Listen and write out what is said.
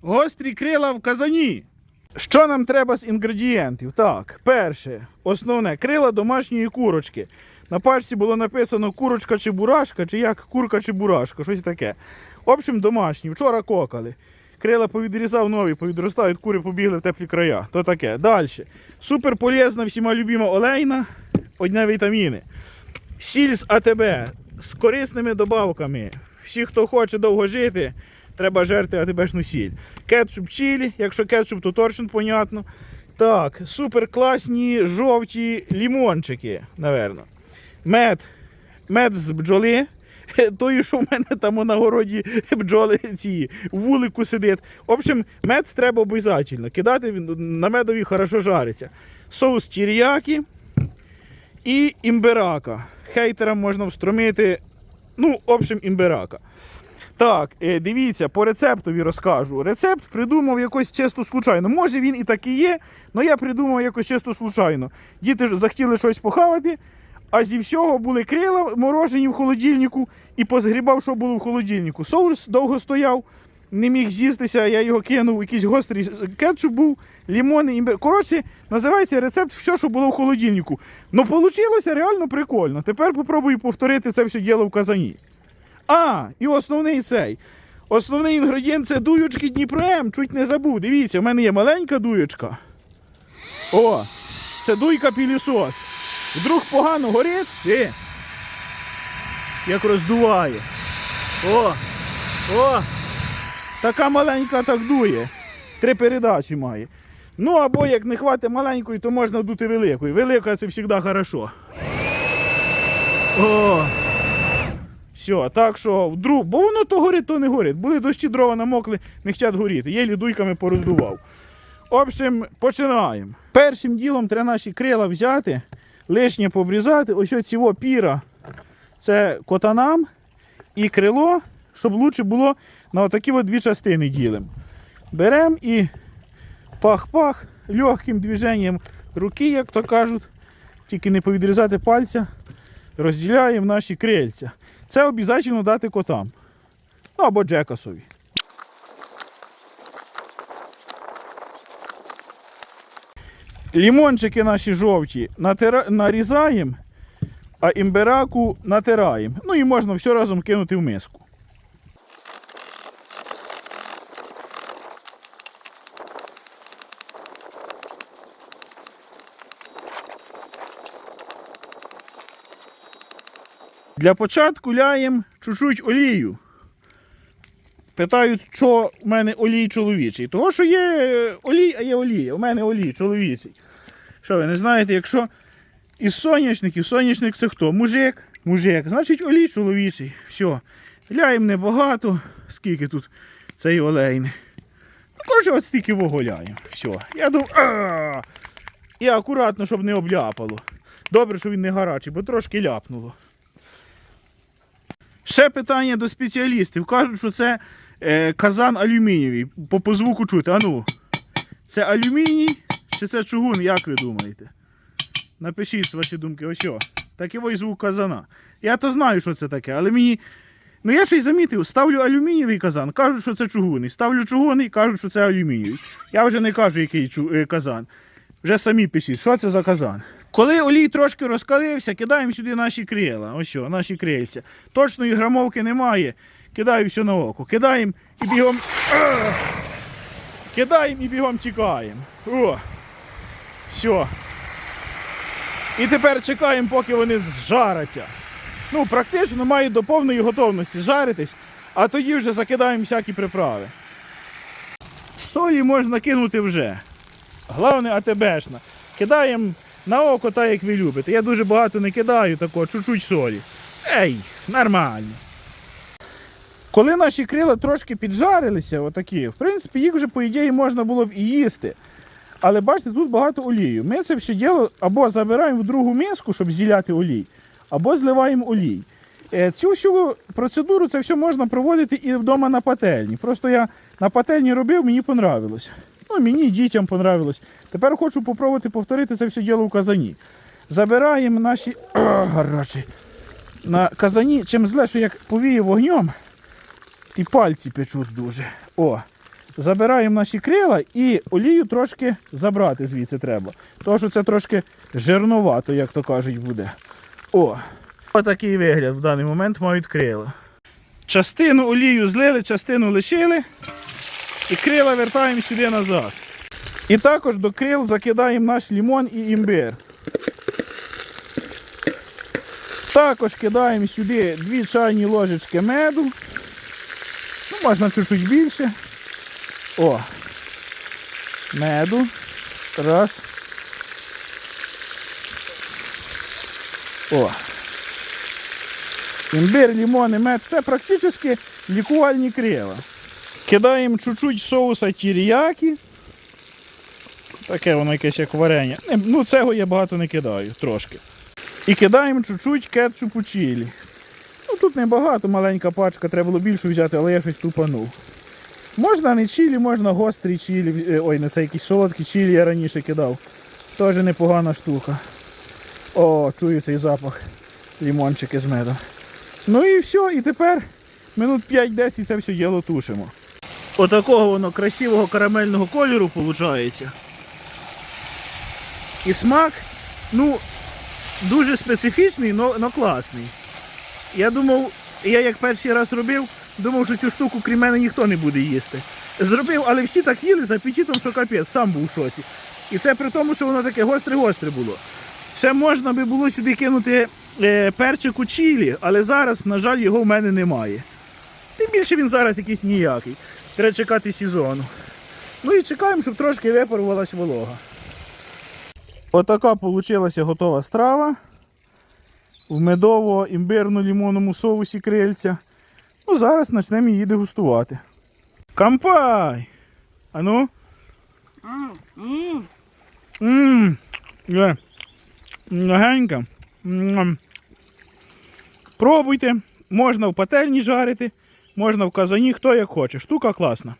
Гострі крила в казані. Що нам треба з інгредієнтів? Так, перше, основне крила домашньої курочки. На пачці було написано курочка чи бурашка, чи як курка чи бурашка, щось таке. В общем, домашні. Вчора кокали. Крила повідрізав нові, повідростають, кури побігли в теплі края. То таке. Далі. Супер полезна всіма любима олейна, одня вітаміни. Сіль з АТБ з корисними добавками. Всі, хто хоче довго жити, треба жерти АТБшну сіль. Кетчуп чилі, якщо кетчуп, то торчин, понятно. Так, супер класні жовті лімончики, напевно. Мед. Мед з бджоли. Той, що в мене там на городі бджоли ці вулику сидить. В общем, мед треба обов'язково. Кидати на медові хорошо жариться. Соус тіріякі і імбирака. Хейтерам можна встромити. Ну, в общем, імбирака. Так, е, дивіться, по рецептові розкажу. Рецепт придумав якось чисто случайно. Може він і так і є, але я придумав якось чисто случайно. Діти захотіли щось похавати, а зі всього були крила морожені в холодильнику і позгрібав, що було в холодильнику. Соус довго стояв, не міг з'їстися, я його кинув, якийсь гострий кетчуп був, лімони, імбир. Коротше, називається рецепт все, що було в холодильнику. Ну, вийшло реально прикольно. Тепер попробую повторити це все діло в казані. А, і основний цей. Основний інгредієнт це дуючки Дніпром. Чуть не забув. Дивіться, в мене є маленька дуючка. О, це дуйка пілісос. Вдруг погано горить. Е, як роздуває. О! О! Така маленька так дує. Три передачі має. Ну або як не хватить маленької, то можна дути великою. Велика це завжди хорошо. О! Все, так що вдруг, бо воно то горить, то не горить. Були дощі, дрова намокли, не хочуть горіти. Єлі дуйками пороздував. Общем, починаємо. Першим ділом треба наші крила взяти, лишнє побрізати. Ось цього піра. Це котанам і крило, щоб лучше було на отакі от дві частини ділимо. Беремо і пах-пах, легким движенням руки, як то кажуть, тільки не повідрізати пальця, розділяємо наші крильця. Це обов'язково дати котам. Ну або Джекасові. Лімончики наші жовті натира... нарізаємо, а імбираку натираємо. Ну і можна все разом кинути в миску. Для початку ляємо чуть-чуть олію. Питають, що в мене олій чоловічий. Того, що є е, олій, а є олія. У мене олій чоловічий. Що ви не знаєте, якщо із соняшників, соняшник це хто? Мужик, мужик, значить олій чоловічий. Все. Ляємо небагато. Скільки тут цей олейний. Ну, коротше, от стільки вого ляємо. Все. Я думаю, і акуратно, щоб не обляпало. Добре, що він не гарячий, бо трошки ляпнуло. Ще питання до спеціалістів. Кажуть, що це е, казан алюмінієвий. По, по звуку чути. Ану, це алюміній чи це чугун, як ви думаєте? Напишіть ваші думки. Ось о. Такий звук казана. Я то знаю, що це таке, але мені. Ну я ще й замітив, ставлю алюмінієвий казан, кажуть, що це чугунний. Ставлю чугунний, кажуть, що це алюмінієвий. Я вже не кажу, який е, казан. Вже самі пишіть, що це за казан. Коли олій трошки розкалився, кидаємо сюди наші крила. Ось що, наші крильця. Точної грамовки немає. Кидаю все на око. Кидаємо і бігом. Кидаємо і бігом тікаємо. О! Все. І тепер чекаємо, поки вони зжаряться. Ну, практично мають до повної готовності жаритись, а тоді вже закидаємо всякі приправи. Солі можна кинути вже. Головне АТБшна. Кидаємо на око так, як ви любите. Я дуже багато не кидаю такого, чуть-чуть солі. Ей, нормально. Коли наші крила трошки піджарилися, отакі, в принципі, їх вже, по ідеї, можна було б і їсти. Але бачите, тут багато олію. Ми це все діло або забираємо в другу миску, щоб зіляти олій, або зливаємо олій. Е, Цю всю процедуру це все можна проводити і вдома на пательні. Просто я на пательні робив, мені понравилось. Ну, мені і дітям понравилось. Тепер хочу попробувати повторити це все діло в казані. Забираємо наші гарячі. на казані. Чим зле, що як повіє вогнем, і пальці печуть дуже. О, Забираємо наші крила і олію трошки забрати звідси треба. Тому що це трошки жирновато, як то кажуть, буде. О! Отакий вигляд в даний момент мають крила. Частину олію злили, частину лишили. І крила вертаємо сюди назад. І також до крил закидаємо наш лімон і імбир. Також кидаємо сюди 2 чайні ложечки меду. Ну, можна чуть-чуть більше. О. Меду. Раз. О. Імбир, лимон і мед це практично лікувальні крила. Кидаємо чуть-чуть соуса тіріякі. Таке воно якесь як варення. Ну, цього я багато не кидаю, трошки. І кидаємо чуть-чуть кетчупу чилі. Ну тут небагато, маленька пачка, треба було більше взяти, але я щось тупанув. Можна не чилі, можна гострі чилі. е, Ой, не це якісь солодкі чилі я раніше кидав. Теж непогана штука. О, чую цей запах. Лімончики з медом. Ну і все, і тепер минут 5-10 це все діло тушимо. Отакого воно красивого карамельного кольору виходить. І смак, ну, дуже специфічний, але класний. Я думав, я як перший раз робив, думав, що цю штуку крім мене ніхто не буде їсти. Зробив, але всі так їли з апетитом, що капець, сам був в шоці. І це при тому, що воно таке гостре-гостре було. Ще можна би було сюди кинути е, перчику чилі, але зараз, на жаль, його в мене немає. Тим більше він зараз якийсь ніякий. Треба чекати сезону. Ну і чекаємо, щоб трошки випарувалась волога. Отака вийшла готова страва. В медово-імбирно-лімонному соусі крильця. Ну, зараз почнемо її дегустувати. Кампай! Ану? Ммм. Є. Легенька. Пробуйте. Можна в пательні жарити, можна в казані, хто як хоче. Штука класна.